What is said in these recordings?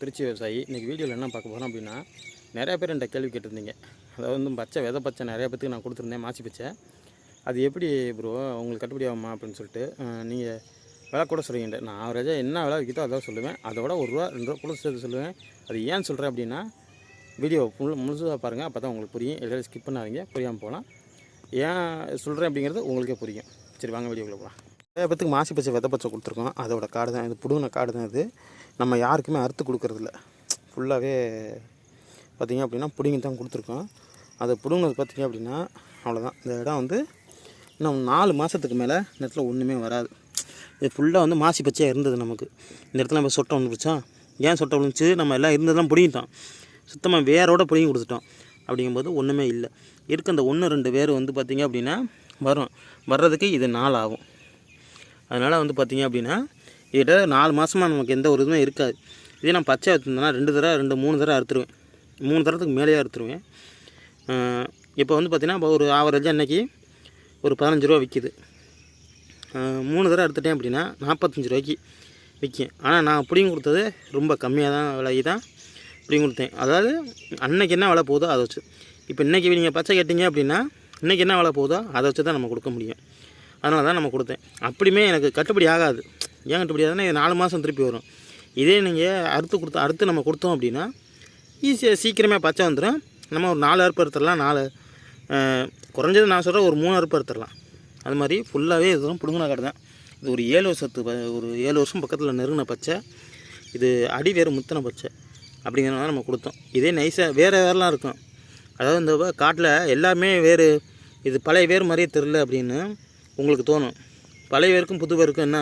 திருச்சி விவசாயி. இன்றைக்கி வீடியோவில் என்ன பார்க்க போகிறோம் அப்படின்னா நிறைய பேர் என்கிட்ட கேள்வி கேட்டிருந்தீங்க. அதாவது வந்து பச்சை விதை பச்சை நிறைய பேத்துக்கு நான் கொடுத்துருந்தேன் மாசி பச்சை. அது எப்படி ப்ரோ உங்களுக்கு கட்டுப்படி ஆகுமா அப்படின்னு சொல்லிட்டு நீங்கள் விலை கூட சொல்லுவீங்க நான் ஆவரேஜாக என்ன விலை விற்கிதோ அதான் சொல்லுவேன். அதோட ஒரு ரூபா ரெண்டு ரூபா கூட சேர்த்து சொல்லுவேன். அது ஏன் சொல்கிறேன் அப்படின்னா வீடியோ முழு முழுசாக பாருங்கள் அப்போ தான் உங்களுக்கு புரியும். எல்லாரும் ஸ்கிப் பண்ணாதீங்க புரியாமல் போகலாம். ஏன் சொல்கிறேன் அப்படிங்கிறது உங்களுக்கே புரியும். சரி வாங்க வீடியோக்குள்ளே போகலாம். பேத்துக்கு மாசி பச்சை விதை பச்சை கொடுத்துருக்கோம். அதோட காடு தான் இது. புடுங்கின காடு தான் இது. நம்ம யாருக்குமே அறுத்து கொடுக்கறதில்ல. ஃபுல்லாகவே பார்த்திங்க அப்படின்னா பிடுங்கி தான் கொடுத்துருக்கோம். அதை பிடுங்கினது பார்த்திங்க அப்படின்னா அவ்வளோதான் இந்த இடம் வந்து இன்னும் நாலு மாதத்துக்கு மேலே இந்த இடத்துல ஒன்றுமே வராது. இது ஃபுல்லாக வந்து மாசி பச்சையாக இருந்தது நமக்கு. இந்த இடத்துல நம்ம சொட்டை வந்துருச்சா? ஏன் சொட்டை விழுந்துச்சு? நம்ம எல்லாம் இருந்ததெல்லாம் பிடிங்கிட்டோம். சுத்தமாக வேரோட பிடுங்கி கொடுத்துட்டோம். அப்படிங்கும்போது ஒன்றுமே இல்லை. இருக்க அந்த ஒன்று ரெண்டு வேர் வந்து பார்த்திங்க அப்படின்னா வரும். வர்றதுக்கு இது நாள் ஆகும். அதனால் வந்து பார்த்திங்க அப்படின்னா இதுகிட்ட நாலு மாதமாக நமக்கு எந்த ஒரு இதுவுமே இருக்காது. இதே நான் பச்சை அறுத்துருந்தேன்னா ரெண்டு தடவை ரெண்டு மூணு தடவை அறுத்துருவேன். மூணு தரத்துக்கு மேலேயே அறுத்துருவேன். இப்போ வந்து பார்த்திங்கன்னா இப்போ ஒரு ஆவரேஜாக இன்றைக்கி ஒரு பதினஞ்சு ரூபா விற்கிது மூணு தடவை எடுத்துட்டேன் அப்படின்னா நாற்பத்தஞ்சு ரூபாய்க்கு விற்கும் ஆனால் நான் பிடிங்கி கொடுத்தது ரொம்ப கம்மியாக தான் விலைக்கு தான் அப்படியும் கொடுத்தேன். அதாவது அன்னைக்கு என்ன விலை போகுதோ அதை வச்சு. இப்போ இன்றைக்கி நீங்கள் பச்சை கேட்டிங்க அப்படின்னா இன்றைக்கி என்ன விலை போகுதோ அதை வச்சு தான் நம்ம கொடுக்க முடியும். அதனால தான் நம்ம கொடுத்தேன். அப்படியுமே எனக்கு கட்டுப்படி ஆகாது. ஏன் கட்டுப்படி ஆகுதுன்னா இது நாலு மாதம் திருப்பி வரும். இதே நீங்கள் அறுத்து கொடுத்தா அறுத்து நம்ம கொடுத்தோம் அப்படின்னா ஈஸியாக சீக்கிரமே பச்சை வந்துடும் நம்ம ஒரு நாலு அறுப்பு எடுத்துடலாம் நாலு. குறைஞ்சது நான் சொல்கிறேன் ஒரு மூணு அறுப்பு எடுத்துடலாம் அது மாதிரி ஃபுல்லாகவே இதுதான் பிடுங்கின கடை தான். இது ஒரு ஏழு வருஷத்து ஒரு ஏழு வருஷம் பக்கத்தில் நெருங்கின பச்சை. இது அடி வேறு முத்தின பச்சை. அப்படிங்கிறனால நம்ம கொடுத்தோம். இதே நைஸாக வேறு வேறெலாம் இருக்கும். அதாவது இந்த காட்டில் எல்லாமே வேறு இது பழைய வேர் மாதிரியே தெரில அப்படின்னு உங்களுக்கு தோணும். பழைய வேருக்கும் புது வேருக்கும் என்ன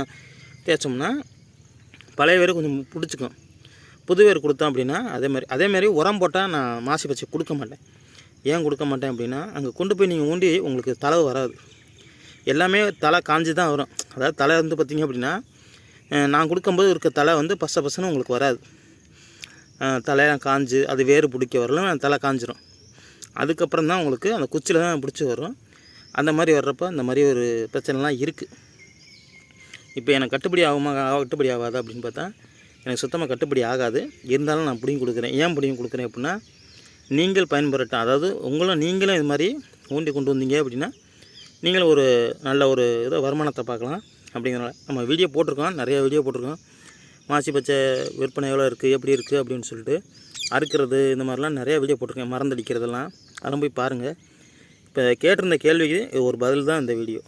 தேய்ச்சோம்னா பழைய வேறு கொஞ்சம் பிடிச்சிக்கும். புது வேர் கொடுத்தோம் அப்படின்னா அதே மாதிரி அதே மாதிரி உரம் போட்டால் நான் மாசி பச்சை கொடுக்க மாட்டேன். ஏன் கொடுக்க மாட்டேன் அப்படின்னா அங்கே கொண்டு போய் நீங்கள் ஊண்டி உங்களுக்கு தலை வராது. எல்லாமே தலை காஞ்சி தான் வரும். அதாவது தலை வந்து பார்த்திங்க அப்படின்னா நான் கொடுக்கும்போது இருக்க தலை வந்து பச பசன்னு உங்களுக்கு வராது. தலையெல்லாம் காஞ்சு அது வேறு பிடிக்க வரலாம் தலை காஞ்சிரும். அதுக்கப்புறம் தான் உங்களுக்கு அந்த குச்சியில் தான் பிடிச்சி வரும். அந்த மாதிரி வர்றப்போ அந்த மாதிரி ஒரு பிரச்சனைலாம் இருக்குது இப்போ எனக்கு கட்டுப்படி ஆகுமா கட்டுப்படி ஆகாதா அப்படின்னு பார்த்தா எனக்கு சுத்தமாக கட்டுப்படி ஆகாது. இருந்தாலும் நான் பிடிங்கி கொடுக்குறேன். ஏன் பிடிங்கி கொடுக்குறேன் அப்படின்னா நீங்கள் பயன்பெறட்டும் அதாவது உங்களும் நீங்களும் இது மாதிரி ஊண்டி கொண்டு வந்தீங்க அப்படின்னா நீங்களும் ஒரு நல்ல ஒரு இதை வருமானத்தை பார்க்கலாம் அப்படிங்கிறனால. நம்ம வீடியோ போட்டிருக்கோம் நிறையா வீடியோ போட்டிருக்கோம். மாசி பச்சை விற்பனை எவ்வளோ இருக்குது எப்படி இருக்குது அப்படின்னு சொல்லிட்டு அறுக்கிறது இந்த மாதிரிலாம் நிறையா வீடியோ போட்டிருக்கேன். மறந்தடிக்கிறதெல்லாம் அதெல்லாம் போய் பாருங்கள் கேட்டிருந்த கேள்விக்கு ஒரு பதில் தான் இந்த வீடியோ.